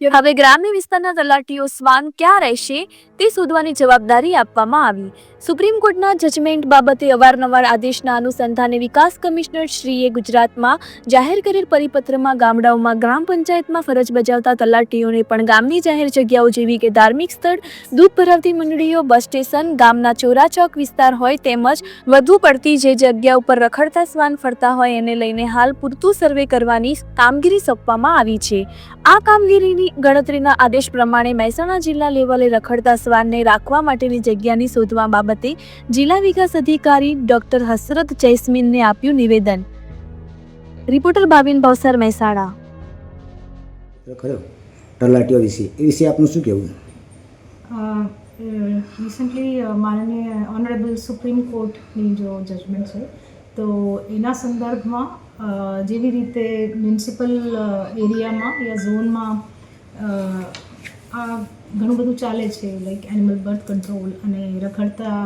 હવે ગ્રામ્ય વિસ્તારના તલાટીઓ સ્વાન ક્યાં રહેશે તે શોધવાની જવાબદારી આપવામાં આવી. સુપ્રીમ કોર્ટના જજમેન્ટ બાબતે અવારનવાર આદેશના અનુસંધાને વિકાસ કમિશનર શ્રીએ ગુજરાતમાં જાહેર કરેલ પરિપત્રમાં ગામડાઓમાં ગ્રામ પંચાયતમાં ફરજ બજાવતા તલાટીઓને પણ ગામની જાહેર જગ્યાઓ જેવી કે ધાર્મિક સ્થળ, દૂધ ભરાવતી મંડળીઓ, બસ સ્ટેશન, ગામના ચોરાચોક વિસ્તાર હોય તેમજ વધુ પડતી જે જગ્યા ઉપર રખડતા શ્વાન ફરતા હોય એને લઈને હાલ પૂરતું સર્વે કરવાની કામગીરી સોંપવામાં આવી છે. આ કામગીરીની ગણતરીના આદેશ પ્રમાણે મહેસાણા જિલ્લા લેવલે રખડતા શ્વાનને રાખવા માટેની જગ્યાની શોધવા બાબતે જિલ્લા વિકાસ અધિકારી ડોક્ટર હસરત જૈસ્મીનને આપ્યું નિવેદન. રિપોર્ટર ભાવિન ભવસર મહેસાણા. ખરો તલાટીઓ વિશે. એ વિશે આપનું શું કહેવું? રિસન્ટલી માનનીય ઓનરેબલ સુપ્રીમ કોર્ટની જો જજમેન્ટ છે તો એના સંદર્ભમાં જેવી રીતે મ્યુનિસિપલ એરિયામાં યા ઝોનમાં આ ઘણું બધું ચાલે છે લાઈક એનિમલ બર્થ કંટ્રોલ અને રખડતા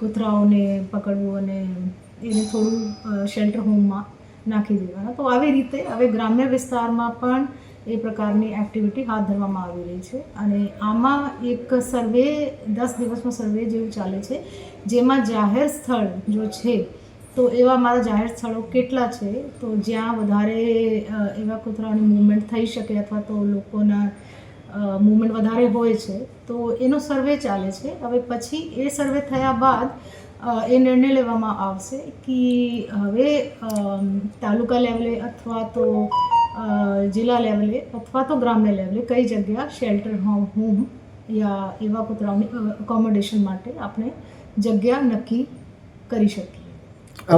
કૂતરાઓને પકડવું અને એને થોડું શેલ્ટર હોમમાં નાખી દેવાના. તો આવી રીતે હવે ગ્રામ્ય વિસ્તારમાં પણ એ પ્રકારની એક્ટિવિટી હાથ ધરવામાં આવી રહી છે. અને આમાં એક સર્વે દસ દિવસનો સર્વે જેવું ચાલે છે, જેમાં જાહેર સ્થળ જો છે તો એવા મારા જાહેર સ્થળો કેટલા છે? તો જ્યાં વધારે એવા કૂતરાની મૂવમેન્ટ થઈ શકે અથવા તો લોકોના મૂવમેન્ટ વધારે હોય છે. તો એનો સર્વે ચાલે છે. હવે પછી એ સર્વે થયા બાદ એ નિર્ણય લેવામાં આવશે કે હવે તાલુકા લેવલે અથવા તો જિલ્લા લેવલે અથવા તો ગ્રામ્ય લેવલે કઈ જગ્યા શેલ્ટર હોમ યા એવા કૂતરાઓની અકોમોડેશન માટે આપણે જગ્યા નક્કી કરી શકીએ.